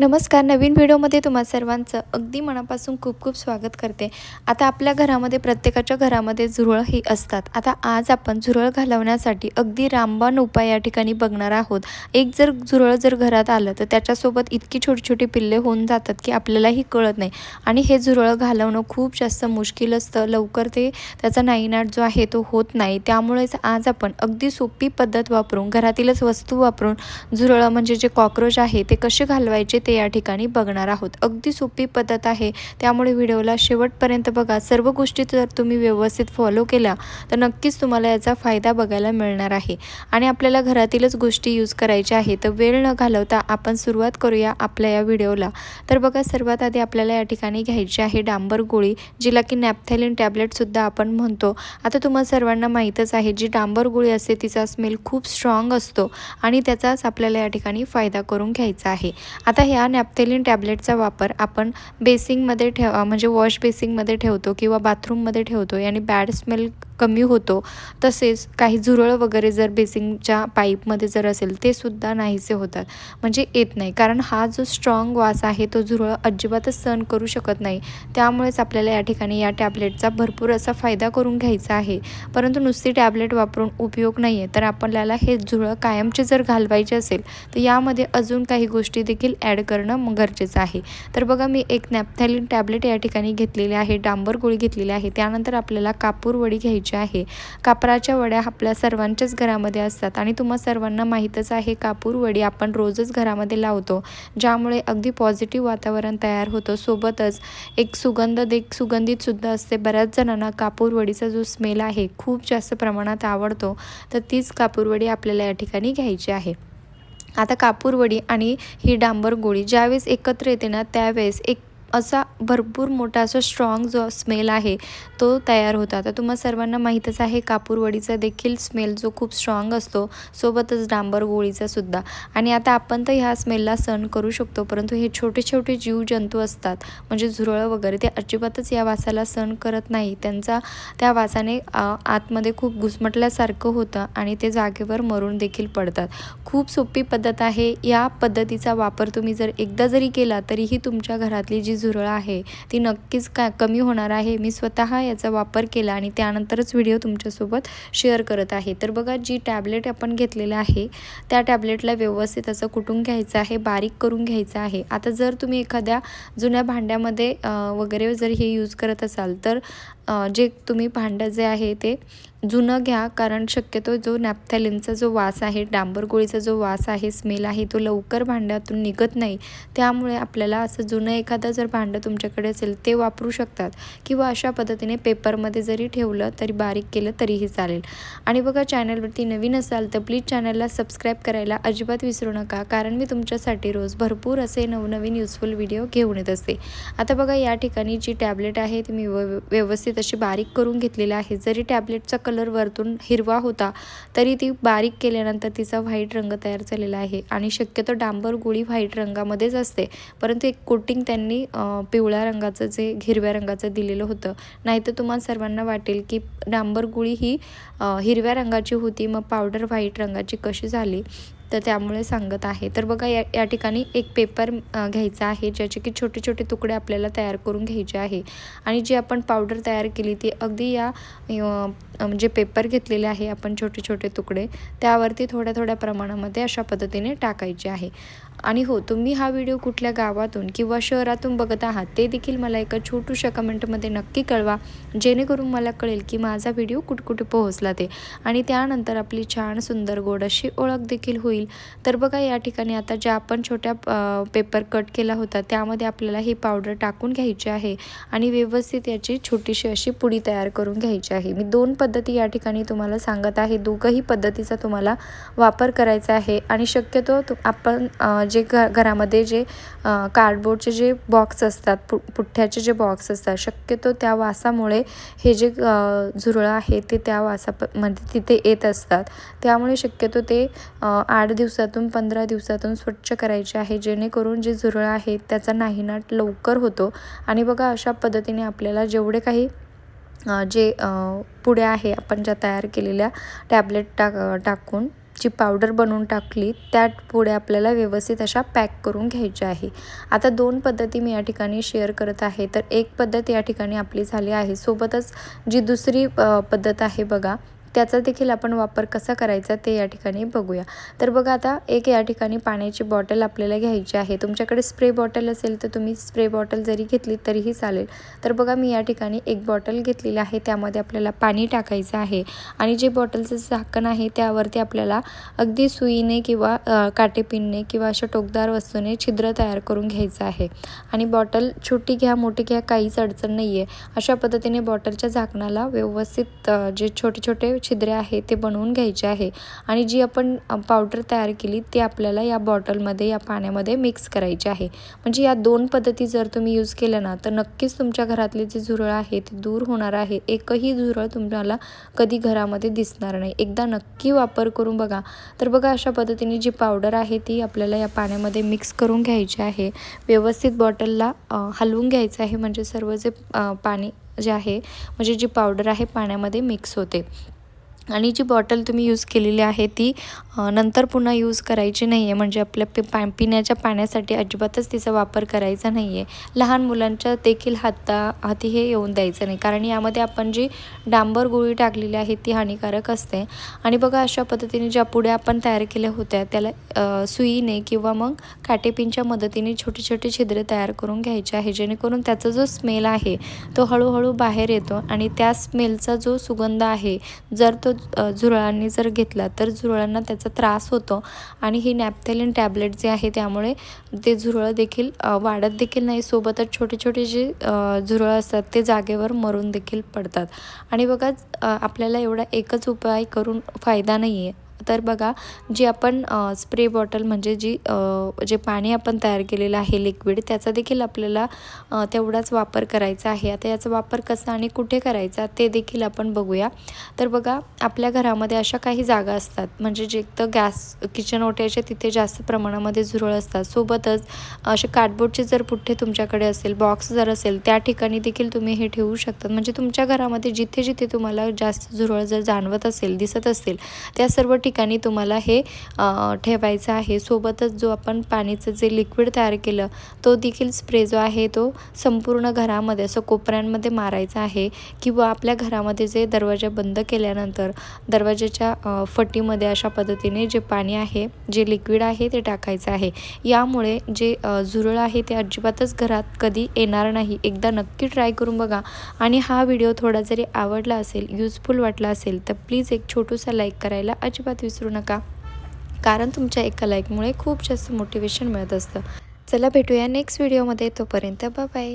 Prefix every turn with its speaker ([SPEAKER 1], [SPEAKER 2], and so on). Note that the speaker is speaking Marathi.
[SPEAKER 1] नमस्कार नवीन व्हिडिओमध्ये तुम्हा सर्वांचं अगदी मनापासून खूप खूप स्वागत करते. आता आपल्या घरामध्ये प्रत्येकाच्या घरामध्ये झुरळ ही असतात. आता आज आपण झुरळ घालवण्यासाठी अगदी रामबाण उपाय या ठिकाणी बघणार आहोत. एक जर झुरळ जर घरात आलं तर त्याच्यासोबत इतकी छोटी छोटी पिल्ले होऊन जातात की आपल्यालाही कळत नाही. आणि हे झुरळ घालवणं खूप जास्त मुश्किल असतं. लवकर ते त्याचा नाईनाट जो आहे तो होत नाही. त्यामुळेच आज आपण अगदी सोपी पद्धत वापरून घरातीलच वस्तू वापरून झुरळं म्हणजे जे कॉक्रोच आहे ते कसे घालवायचे ते या ठिकाणी बघणार आहोत. अगदी सोपी पद्धत आहे. त्यामुळे व्हिडिओला शेवटपर्यंत बघा. सर्व गोष्टी जर तुम्ही व्यवस्थित फॉलो केल्या तर नक्कीच तुम्हाला याचा फायदा बघायला मिळणार आहे. आणि आपल्याला घरातीलच गोष्टी यूज करायच्या आहे तर वेळ न घालवता आपण सुरुवात करूया आपल्या या व्हिडिओला. तर बघा सर्वात आधी आपल्याला या ठिकाणी घ्यायची आहे डांबर गोळी जिला की नॅपथॅलिन टॅबलेटसुद्धा आपण म्हणतो. आता तुम्हाला सर्वांना माहीतच आहे जी डांबर गोळी असते तिचा स्मेल खूप स्ट्रॉंग असतो आणि त्याचाच आपल्याला या ठिकाणी फायदा करून घ्यायचा आहे. आता ह्या नॅप्थेलिन टॅबलेटचा वापर आपण बेसिंगमध्ये ठेव म्हणजे वॉश बेसिंगमध्ये ठेवतो किंवा बाथरूममध्ये ठेवतो याने बॅड स्मेल कमी होतो. तसेच काही झुरळ वगैरे जर बेसिंगच्या पाईपमध्ये जर असेल ते सुद्धा नाहीसे होतात. म्हणजे येत नाही. कारण हा जो स्ट्रॉंग वास आहे तो झुरळ अजिबातच सहन करू शकत नाही. त्यामुळेच आपल्याला या ठिकाणी या टॅबलेटचा भरपूर असा फायदा करून घ्यायचा आहे. परंतु नुसती टॅबलेट वापरून उपयोग नाही आहे तर आपल्याला हे झुरळ कायमचे जर घालवायचे असेल तर यामध्ये अजून काही गोष्टी देखील ॲड करणं गरजेचं आहे. तर बघा मी एक नॅपथॅलिन टॅबलेट या ठिकाणी घेतलेली आहे डांबर गोळी घेतलेली आहे. त्यानंतर आपल्याला कापूरवडी घ्यायची घ्यायची आहे कापराच्या वड्या आपल्या सर्वांच्याच घरामध्ये असतात. आणि तुम्हा सर्वांना माहीतच आहे कापूर वडी आपण रोजच घरामध्ये लावतो ज्यामुळे अगदी पॉझिटिव्ह वातावरण तयार होतं. सोबतच एक सुगंध देख सुगंधितसुद्धा असते. बऱ्याच जणांना कापूर वडीचा जो स्मेल आहे खूप जास्त प्रमाणात आवडतो. तर तीच कापूरवडी आपल्याला या ठिकाणी घ्यायची आहे. आता कापूरवडी आणि ही डांबर गोळी ज्यावेळेस एकत्र येते ना त्यावेळेस एक असा भरपूर मोठा असा स्ट्रॉंग जो स्मेल आहे तो तयार होता. आता तुम्हा सर्वांना माहीतच आहे कापूरवडीचा देखील स्मेल जो खूप स्ट्रॉंग असतो सोबतच डांबर गोळीचा सुद्धा. आणि आता आपण तर ह्या स्मेलला सहन करू शकतो परंतु हे छोटे छोटे जीवजंतू असतात म्हणजे झुरळं वगैरे ते अजिबातच या वासाला सहन करत नाही. त्यांचा त्या वासाने आतमध्ये खूप घुसमटल्यासारखं होतं आणि ते जागेवर मरून देखील पडतात. खूप सोपी पद्धत आहे या पद्धतीचा वापर तुम्ही जर एकदा जरी केला तरीही तुमच्या घरातली जी झुरळ आहे. ती नक्कीच का कमी होणार आहे. मी स्वतः याचा वापर केला आणि त्यानंतरच व्हिडिओ तुमच्यासोबत शेअर करत आहे. तर बघा जी टॅबलेट आपण घेतलेलं आहे त्या टॅबलेटला व्यवस्थित असं कुटून घ्यायचं आहे बारीक करून घ्यायचं आहे. आता जर तुम्ही एखाद्या जुन्या भांड्यामध्ये वगैरे जर हे यूज करत असाल तर जे तुम्ही भांडं जे आहे ते जुनं घ्या कारण शक्यतो जो नॅपथॅलिनचा जो वास आहे डांबर गोळीचा जो वास आहे स्मेल आहे तो लवकर भांड्यातून निघत नाही. त्यामुळे आपल्याला असं जुनं एखादं जर भांडं तुमच्याकडे असेल ते वापरू शकतात. किंवा अशा पद्धतीने पेपरमध्ये जरी ठेवलं तरी बारीक केलं तरीही चालेल. आणि बघा चॅनलवरती नवीन असाल तर प्लीज चॅनलला सबस्क्राईब करायला अजिबात विसरू नका कारण मी तुमच्यासाठी रोज भरपूर असे नवनवीन युजफुल व्हिडिओ घेऊन येत असते. आता बघा या ठिकाणी जी टॅबलेट आहे ती मी व्यवस्थित तशी बारीक करून घेतलेली आहे. जरी टॅबलेटचा कलर वरतून हिरवा होता तरी ती बारीक केल्यानंतर तिचा व्हाईट रंग तयार झालेला आहे आणि शक्यतो डांबर गोळी व्हाईट रंगामध्येच असते. परंतु एक कोटिंग त्यांनी पिवळ्या रंगाचं जे हिरव्या रंगाचं दिलेलं होतं. नाहीतर तुम्हाला सर्वांना वाटेल की डांबर गोळी ही हिरव्या रंगाची होती मग पावडर व्हाईट रंगाची कशी झाली? तर त्यामुळे सांगत आहे. तर बघा या या ठिकाणी एक पेपर घ्यायचा आहे ज्याचे की छोटे छोटे तुकडे आपल्याला तयार करून घ्यायचे आहे. आणि जी आपण पावडर तयार केली ती अगदी या म्हणजे पेपर घेतलेले आहे आपण छोटे छोटे तुकडे त्यावरती थोड्या थोड्या प्रमाणामध्ये अशा पद्धतीने टाकायचे आहे. आणि हो तुम्ही हा व्हिडिओ कुठल्या गावातून किंवा शहरातून बघत आहात ते देखील मला एका छोटूशा कमेंटमध्ये नक्की कळवा. जेणेकरून मला कळेल की माझा व्हिडिओ कुठकुठे पोहोचला ते. आणि त्यानंतर आपली छान सुंदर गोड अशी ओळख देखील होईल. तर बघा या ठिकाणी आता ज्या आपण छोट्या पेपर कट केला होता त्यामध्ये आपल्याला ही पावडर टाकून घ्यायची आहे आणि व्यवस्थित याची छोटीशी अशी पुडी तयार करून घ्यायची आहे. मी दोन पद्धती या ठिकाणी तुम्हाला सांगत आहे. दोघंही पद्धतीचा तुम्हाला वापर करायचा आहे आणि शक्यतो आपण जे घ घरामध्ये जे कार्डबोर्डचे जे बॉक्स असतात पु पुठ्ठ्याचे जे बॉक्स असतात शक्यतो त्या वासामुळे हे जे झुरळं आहे ते त्या वासामध्ये म्हणजे तिथे येत असतात. त्यामुळे शक्यतो ते आठ दिवसातून पंधरा दिवसातून स्वच्छ करायचे आहे. जेणेकरून जे झुरळ आहे त्याचा नाहीनाट लवकर होतो. आणि बघा अशा पद्धतीने आपल्याला जेवढे काही जे पुढे आहे आपण ज्या तयार केलेल्या टॅबलेट टाक टाकून जी पावडर बनवून टाकली त्या पुढे आपल्याला व्यवस्थित अशा पॅक करून घ्यायच्या आहे. आता दोन पद्धती मी या ठिकाणी शेअर करत आहे. तर एक पद्धत या ठिकाणी आपली झाली आहे. सोबतच जी दुसरी पद्धत आहे बघा त्याचा देखील आपण वापर कसा करायचा ते या ठिकाणी बघूया. तर बघा आता एक या ठिकाणी पाण्याची बॉटल आपल्याला घ्यायची आहे. तुमच्याकडे स्प्रे बॉटल असेल तर तुम्ही स्प्रे बॉटल जरी घेतली तरीही चालेल. तर बघा मी या ठिकाणी एक बॉटल घेतलेली आहे. त्यामध्ये आपल्याला पाणी टाकायचं आहे. आणि जे बॉटलचं झाकण आहे त्यावरती आपल्याला अगदी सुईने किंवा काटेपिनने किंवा अशा टोकदार वस्तूने छिद्र तयार करून घ्यायचं आहे. आणि बॉटल छोटी घ्या मोठी घ्या काहीच अडचण नाही आहे अशा पद्धतीने बॉटलच्या झाकणाला व्यवस्थित जे छोटे छोटे छिद्रे आहे ते बनवून घ्यायचे आहे. आणि जी आपण पावडर तयार केली ती आपल्याला या बॉटलमध्ये या पाण्यामध्ये मिक्स करायची आहे. म्हणजे या दोन पद्धती जर तुम्ही यूज केल्या ना तर नक्कीच तुमच्या घरातले जे झुरळ आहे ते दूर होणार आहे. एकही झुरळ तुम्हाला कधी घरामध्ये दिसणार नाही. एकदा नक्की वापर करून बघा. तर बघा अशा पद्धतीने जी पावडर आहे ती आपल्याला या पाण्यामध्ये मिक्स करून घ्यायची आहे. व्यवस्थित बॉटलला हलवून घ्यायचं आहे. म्हणजे सर्व जे पाणी जे आहे म्हणजे जी पावडर आहे पाण्यामध्ये मिक्स होते. आणि जी बॉटल तुम्ही यूज केलेली आहे ती नंतर पुन्हा यूज करायची नाही आहे म्हणजे आपल्या पि पा पिण्याच्या पाण्यासाठी अजिबातच तिचा वापर करायचा नाही आहे लहान मुलांच्या देखील हाता हाती हे येऊन द्यायचं नाही. कारण यामध्ये आपण जी डांबर गोळी टाकलेली आहे ती हानिकारक असते. आणि बघा अशा पद्धतीने ज्या पुढे आपण तयार केल्या होत्या त्याला सुईने किंवा मग काटेपिनच्या मदतीने छोटे छोटे छिद्र तयार करून घ्यायचे आहे. जेणेकरून त्याचा जो स्मेल आहे तो हळूहळू बाहेर येतो आणि त्या स्मेलचा जो सुगंध आहे जर तो झुरळांनी जर घेतला तर झुरळांना त्याचा त्रास होतो. आणि ही नॅपथेलिन टॅबलेट जे आहे त्यामुळे ते झुरळं देखील वाढत देखील नाही. सोबतच छोटे छोटे जे झुरळं असतात ते जागेवर मरून देखील पडतात. आणि बघा आपल्याला एवढा एकच उपाय करून फायदा नाही आहे तर बघा जी आपण स्प्रे बॉटल म्हणजे जी जे पाणी आपण तयार केलेलं आहे लिक्विड त्याचा देखील आपल्याला तेवढाच वापर करायचा आहे. आता याचा वापर कसा आणि कुठे करायचा ते देखील आपण बघूया. तर बघा आपल्या घरामध्ये अशा काही जागा असतात. म्हणजे जे तर गॅस किचन ओट्याचे तिथे जास्त प्रमाणामध्ये झुरळ असतात. सोबतच असे कार्डबोर्डचे जर पुठ्ठे तुमच्याकडे असेल बॉक्स जर असेल त्या ठिकाणी देखील तुम्ही हे ठेवू शकतात म्हणजे तुमच्या घरामध्ये जिथे जिथे तुम्हाला जास्त झुरळ जर जाणवत असेल दिसत असेल त्या सर्व ठिकाणी ठिकाणी तुम्हाला हे ठेवायचं आहे. सोबतच जो आपण पाणीचं जे लिक्विड तयार केलं तो देखील स्प्रे जो आहे तो संपूर्ण घरामध्ये असं कोपऱ्यांमध्ये मारायचा आहे. किंवा आपल्या घरामध्ये जे दरवाजा बंद केल्यानंतर दरवाजाच्या फटीमध्ये अशा पद्धतीने जे पाणी आहे जे लिक्विड आहे ते टाकायचं आहे. यामुळे जे झुरळ आहे ते अजिबातच घरात कधी येणार नाही. एकदा नक्की ट्राय करून बघा. आणि हा व्हिडिओ थोडा जरी आवडला असेल युजफुल वाटला असेल तर प्लीज एक छोटूसा लाईक करायला अजिबात विसरू नका. कारण तुमच्या एका लाईकमुळे खूप जास्त मोटिवेशन मिळत असतं. चला भेटूया नेक्स्ट व्हिडिओमध्ये तोपर्यंत बाय